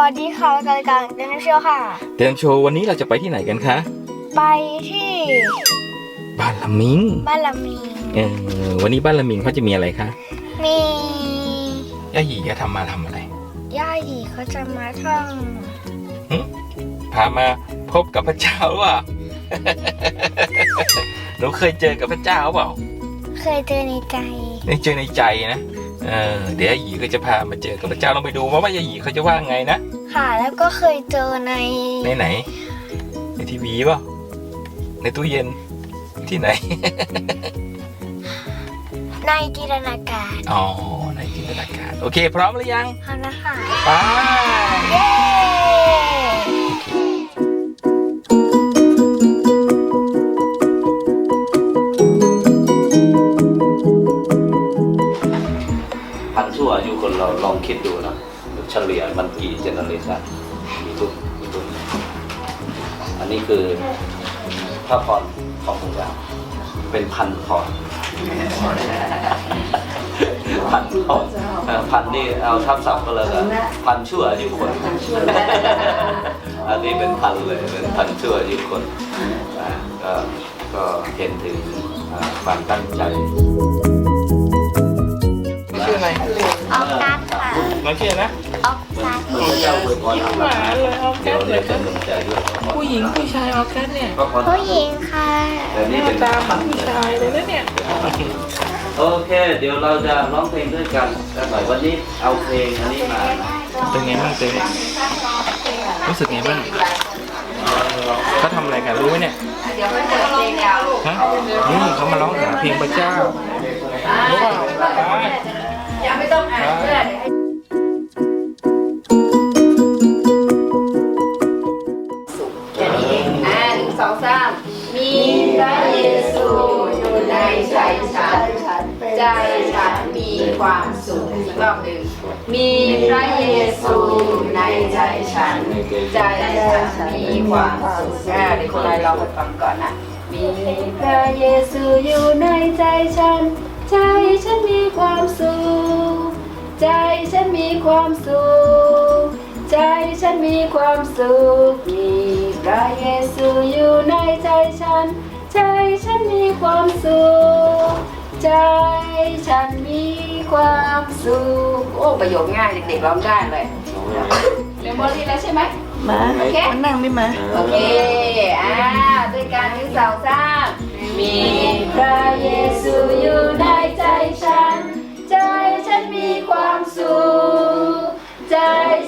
วัสดีค่ะรายการเดนเชียวค่ะ เดินโชว์วันนี้เราจะไปที่ไหนกันคะ ไปที่บ้านละมิงบ้านละมีงเออวันนี้บ้านละมิงเขาจะมีอะไรคะมีย่าหยีจะทำมาทำอะไร ย่าหยีเขาจะมาท่องพามาพบกับพระเจ้าว่ะหนูเคยเจอกับพระเจ้าเปล่า เคยเจอในใจ ในเจอในใจนะ เออเดี๋ยวย่าหยีก็จะพามาเจอกับพระเจ้าลองไปดูว่าว่าย่าหยีเขาจะว่าไงนะ ค่ะแล้วก็เคยเจอในในไหน ในทีวีเปล่าในตู้เย็นที่ไหน ในจินตนาการ อ๋อ ในจินตนาการ โอเค พร้อมหรือยังเอานะคะไป เราลองคิดดูนะเฉลี่ยมันกี่เจเนอเรชันมีทุกมีทุกอันนี้คือพระพรของพระเจ้าเป็นพันพรพันพรเอ่อพันนี่เอาทับศัพท์ก็เลยกันพันชั่วอายุคน อันนี้เป็นพันเลยเป็นพันชั่วอายุคนก็เห็นถึงความตั้งใจ ค่ะน้องชื่ออะไรนะออกกัสพระเจ้าอวยพรหวานเลยออเดี๋กัยวสเลเดี๋ยจะหนุนใจด้วยผู้หญิงผู้ชายออกัสเนี่ยพระพรผู้หญิงค่ะแต่หนี่น้าเป็นตาเหมือนผู้ชายเลยนะเนี่ยโอเค เดี๋ยวเราจะร้องเพลงด้วยกันกันหน่อยวันนี้เอาเพลงอันนี้มานะเป็นไงบ้างเต้รู้สึกไงบ้างเขาทำอะไรกันรู้ไหมเนี่ยฮะนี่เขามาร้องหาเพลงพระเจ้ารู้เปล่าไปไปแฉัน ใจฉันมีความสุขอีกรอบหนึ่งมีพระเยซูอยู่ในใจฉัน ใจฉันมีความสุขอ่าเดี๋ยวคนไทยลองไปฟังก่อนนะ มีพระเยซูอยู่ในใจฉัน ใจฉันมีความสุข ใจฉันมีความสุข ใจฉันมีความสุข มีพระเยซูอยู่ในใจฉัน ใจฉันมีความสุข ใจฉันมีความสุข โอ้ประโยคง่ายเด็กๆร้องได้เลยเมมโมรี่แล้วใช่ไหมมาโอเคมานั่งนี่มาโอเค อ่าด้วยการที่สองสามมีพระเยซูอยู่ในใจฉัน ใจฉันมีความสุข ใจ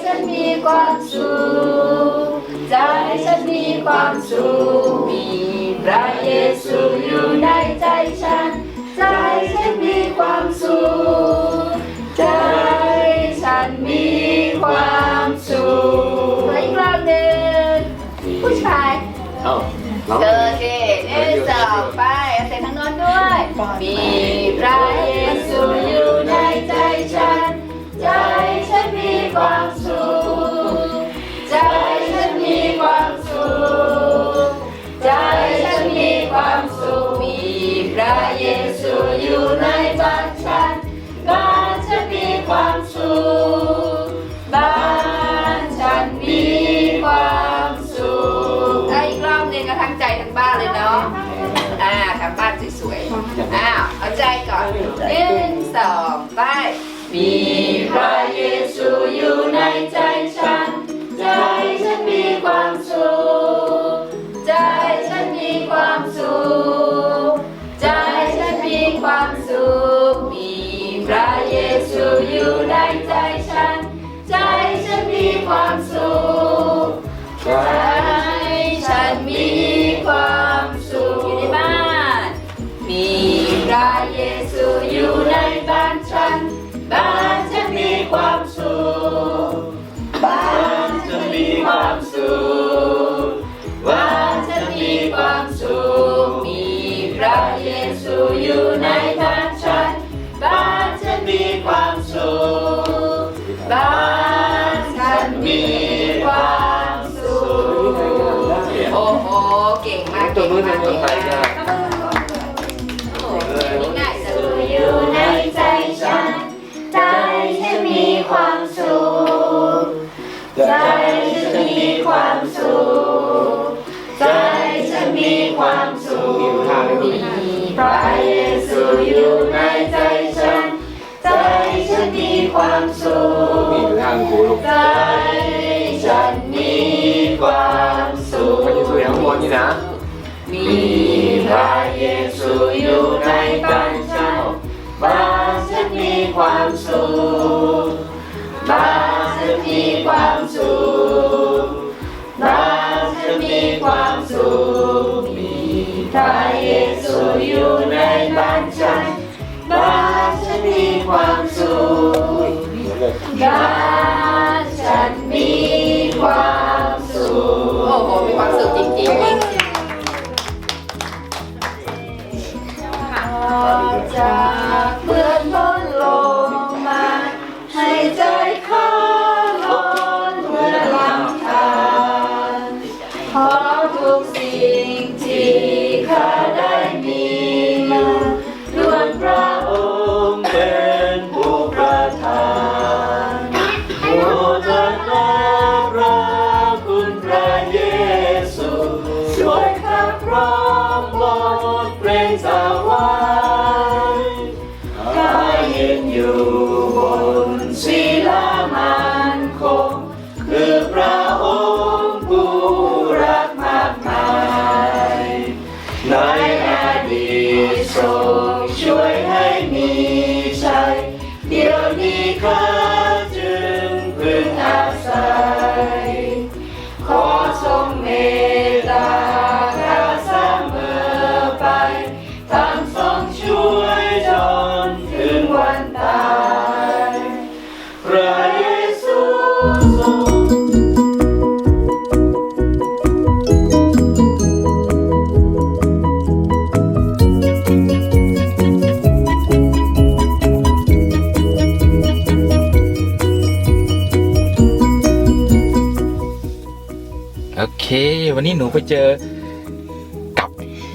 ฉันมีความสุขใจฉันมี ความสุขมีพระเยซูอยู่ในใจฉัน ใจฉันมีความสุขใจฉันมีความสุขอีกรอบหนึ่งผู้ชายเอ้าร้องเจอเกตเอสองไปเอาใส่ทางโน้นด้วยมี มีพระเยซูอยู่ในใจ มีความสุขบ้านฉันมีความสุขมีพระเยซูอยู่ในบ้านฉันบ้านฉันมีความสุขบ้านฉันมีความสุขโอ้โหเก่งมากตัวเก่งมือเป็มานกคนเก่งไทยมาก มีความสุขอยู่ทางนี้พระเยซูอยู่ในใจฉัน ใจฉันมีความสุขใจฉันมีความสุขพระเยซูอยู่ข้างบนนี่นะ มีพระเยซูอยู่ในใจฉันบ้านฉันมีความสุข พระเยซูอยู่ในบ้านฉัน บ้านฉันมีความสุขบ้า นนี้หนูไปเจอกับ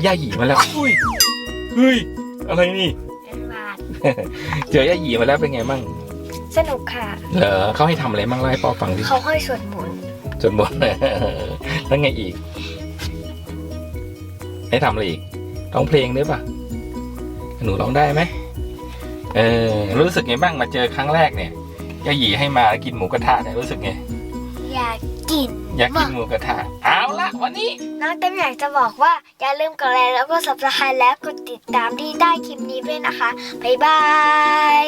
ย่าหยีมาแล้วอุ้ยเฮ้ยอะไรนี่ เป็นบาทเจอย่าหยีมาแล้วเป็นไงบ้างสนุกค่ะ เหรอเขาให้ทำอะไรบ้างเล่าให้พ่อฟังดิเขาค่อยสวดมนต์จนบน แล้วไงอีก ให้ทำอะไรอีกร้องเพลงด้วยปะหนูร้องได้ไหมเออรู้สึกไงบ้างมาเจอครั้งแรกเนี่ยย่าหยีให้มากินหมูกระทะเนี่ยรู้สึกไงอยากกินอยากกินหมูกระทะเอา ละวันนี้ น้องเต็มอยากจะบอกว่า อย่าลืมกดไลค์แล้วก็สับสไครต์แล้วกดติดตามที่ใต้คลิปนี้ด้วยนะคะ บ๊ายบาย